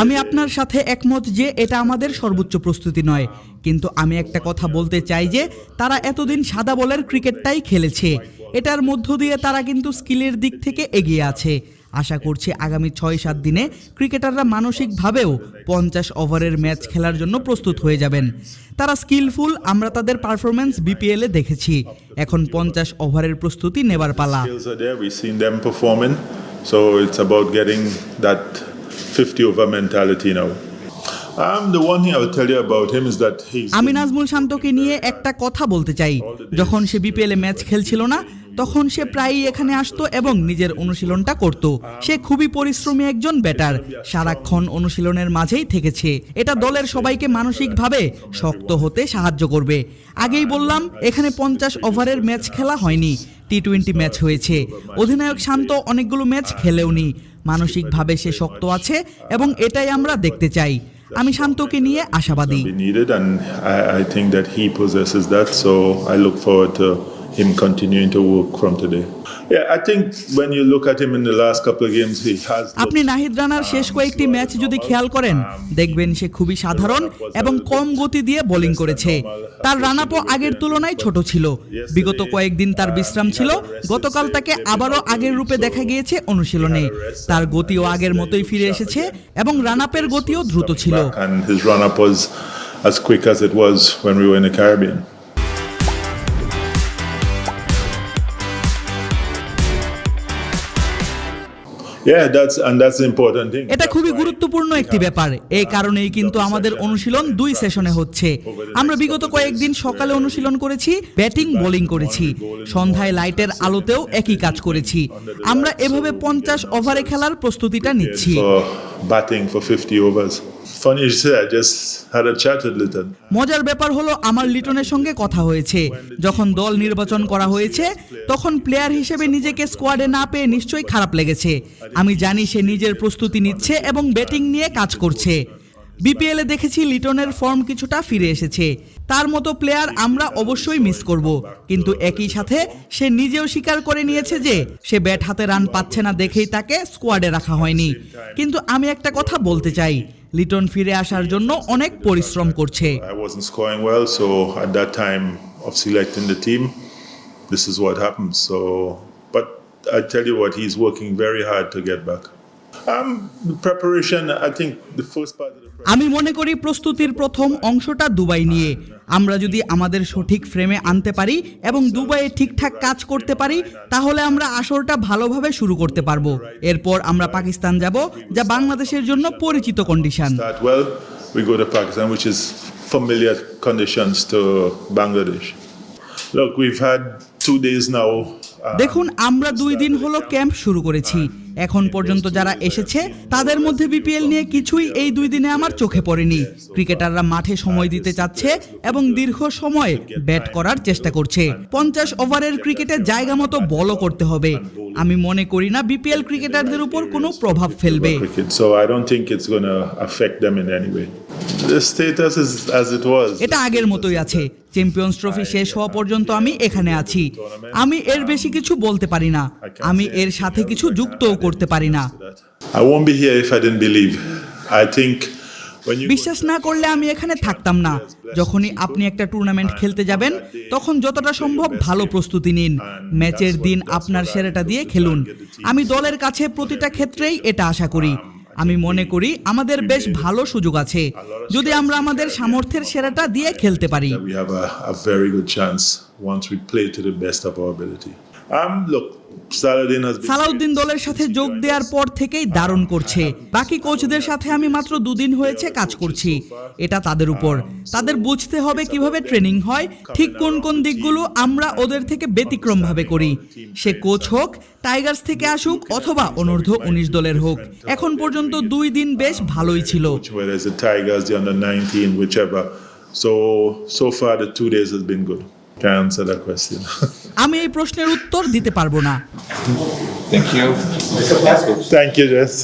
আমি আপনার সাথে একমত যে এটা আমাদের সর্বোচ্চ প্রস্তুতি নয়। কিন্তু আমি একটা কথা বলতে চাই যে তারা এতদিন সাদা বলের ক্রিকেটটাই খেলেছে। এটার মধ্য দিয়ে তারা কিন্তু স্কিলের দিক থেকে এগিয়ে আছে। আশা করছি আগামী ছয় সাত দিনে ক্রিকেটাররা মানসিকভাবেও পঞ্চাশ ওভারের ম্যাচ খেলার জন্য প্রস্তুত হয়ে যাবেন। তারা স্কিলফুল আমরা তাদের পারফরমেন্স বিপিএলে দেখেছি। এখন পঞ্চাশ ওভারের প্রস্তুতি নেবার পালা। So it's about getting that 50 over mentality now. আমিনাজমুল the one thing I would tell you about him that আমি নাজমুল শান্তকে নিয়ে একটা কথা বলতে চাই যখন সে বিপিএলে ম্যাচ খেলছিল না তখন সে প্রায়ই এখানে আসতো এবং নিজের অনুশীলনটা করত। সে খুবই পরিশ্রমী একজন ব্যাটার। সারাক্ষণ অনুশীলনের মাঝেই থেকেছে। এটা দলের সবাইকে মানসিকভাবে শক্ত হতে সাহায্য করবে। আগেই বললাম, এখানে পঞ্চাশ ওভারের ম্যাচ খেলা হয়নি। টি টোয়েন্টি ম্যাচ হয়েছে। অধিনায়ক শান্ত অনেকগুলো ম্যাচ খেলেওনি। মানসিকভাবে সে শক্ত আছে এবং এটাই আমরা দেখতে চাই। আমি শান্তকে নিয়ে আশাবাদী। Him continuing to work from today. Yeah, I think when you look at him in the last couple of games, he has. আপনি নাহিদ রানার শেষ কয়েকটি ম্যাচ যদি খেয়াল করেন দেখবেন সে খুবই সাধারণ এবং কম গতি দিয়ে বোলিং করেছে তার রান আপও আগের তুলনায় ছোট ছিল বিগত কয়েকদিন তার বিশ্রাম ছিল গতকাল তাকে আবারও আগের রূপে দেখা গিয়েছে অনুশীলনে তার গতিও আগের মতোই ফিরে এসেছে এবং রান আপের গতিও দ্রুত ছিল back and his run up was as quick as it was when we were in the Caribbean. এটা খুবই গুরুত্বপূর্ণ একটি ব্যাপার। এই কারণেই কিন্তু আমাদের অনুশীলন দুই সেশনে হচ্ছে। আমরা বিগত কয়েকদিন সকালে অনুশীলন করেছি ব্যাটিং বোলিং করেছি সন্ধ্যায় লাইটের আলোতেও একই কাজ করেছি। আমরা এভাবে পঞ্চাশ ওভারে খেলার প্রস্তুতিটা নিচ্ছি। batting for 50 overs. Funny you I just had a chat with Litton. মজার ব্যাপার হলো আমার লিটনের সঙ্গে কথা হয়েছে। যখন দল নির্বাচন করা হয়েছে, তখন প্লেয়ার হিসেবে নিজেকে স্কোয়াডে না পেয়ে নিশ্চয়ই খারাপ লেগেছে। আমি জানি সে নিজের প্রস্তুতি নিচ্ছে এবং ব্যাটিং নিয়ে কাজ করছে। বিপিএলে দেখেছি লিটনের ফর্ম কিছুটা ফিরে এসেছে। তার মতো প্লেয়ার আমরা অবশ্যই মিস করব। কিন্তু একই সাথে সে নিজেও স্বীকার করে নিয়েছে যে, সে ব্যাট হাতে রান পাচ্ছে না দেখেই তাকে স্কোয়াডে রাখা হয়নি। কিন্তু আমি একটা কথা বলতে চাই। লিটন ফিরে আসার জন্য অনেক পরিশ্রম করছে I wasn't scoring well, so at that time of selecting the team, this is what happened. So, but I tell you what, he's working very hard to get back. Um, আমি মনে করি প্রস্তুতির প্রথম অংশটা দুবাই নিয়ে আমরা যদি আমাদের সঠিক ফ্রেমে আনতে পারি এবং দুবাইয়ে ঠিকঠাক কাজ করতে পারি তাহলে আমরা আসরটা ভালোভাবে শুরু করতে পারব এরপর আমরা পাকিস্তান যাব যা বাংলাদেশের জন্য পরিচিত condition familiar conditions to Bangladesh. Look, we've had two days now. Uh, দেখুন আমরা দুই দিন হলো ক্যাম্প শুরু করেছি এখন পর্যন্ত যারা এসেছে তাদের মধ্যে বিপিএল নিয়ে কিছুই এই দুই দিনে আমার চোখে পড়েনি। ক্রিকেটাররা মাঠে সময় দিতে চাচ্ছে এবং দীর্ঘ সময় ব্যাট করার চেষ্টা করছে। পঞ্চাশ ওভারের ক্রিকেটে জায়গা মতো বলও করতে হবে। আমি মনে করি না বিপিএল ক্রিকেটারদের উপর কোনো প্রভাব ফেলবে। এটা আগের মতোই আছে। চ্যাম্পিয়ন্স ট্রফি শেষ হওয়া পর্যন্ত আমি এখানে আছি। আমি এর বেশি কিছু বলতে পারি না। আমি এর সাথে কিছু যুক্তও করতে পারি না। বিশ্বাস না করলে আমি এখানে থাকতাম না। যখনই আপনি একটা টুর্নামেন্ট খেলতে যাবেন তখন যতটা সম্ভব ভালো প্রস্তুতি নিন। ম্যাচের দিন আপনার সেরাটা দিয়ে খেলুন। আমি দলের কাছে প্রতিটা ক্ষেত্রেই এটা আশা করি। আমি মনে করি আমাদের বেশ ভালো সুযোগ আছে। যদি আমরা আমাদের সামর্থ্যের সেরাটা দিয়ে খেলতে পারি। Um. সালাউদ্দিন দলের সাথে যোগ দেওয়ার পর থেকেই দারুণ করছে। বাকি কোচদের সাথে আমি মাত্র দুদিন হয়েছে কাজ করছি। এটা তাদের উপর। তাদের বুঝতে হবে কীভাবে ট্রেনিং হয় ঠিক কোন কোন দিকগুলো আমরা ওদের থেকে ব্যতিক্রম ভাবে করি। সে কোচ হোক টাইগার্স থেকে আসুক অথবা অনূর্ধ্ব উনিশ দলের হোক। এখন পর্যন্ত দুই দিন বেশ ভালোই ছিল। whether it's the Tigers, the under 19, whichever. So, so far the two days has been good. আমি এই প্রশ্নের উত্তর দিতে পারব না। Thank you JS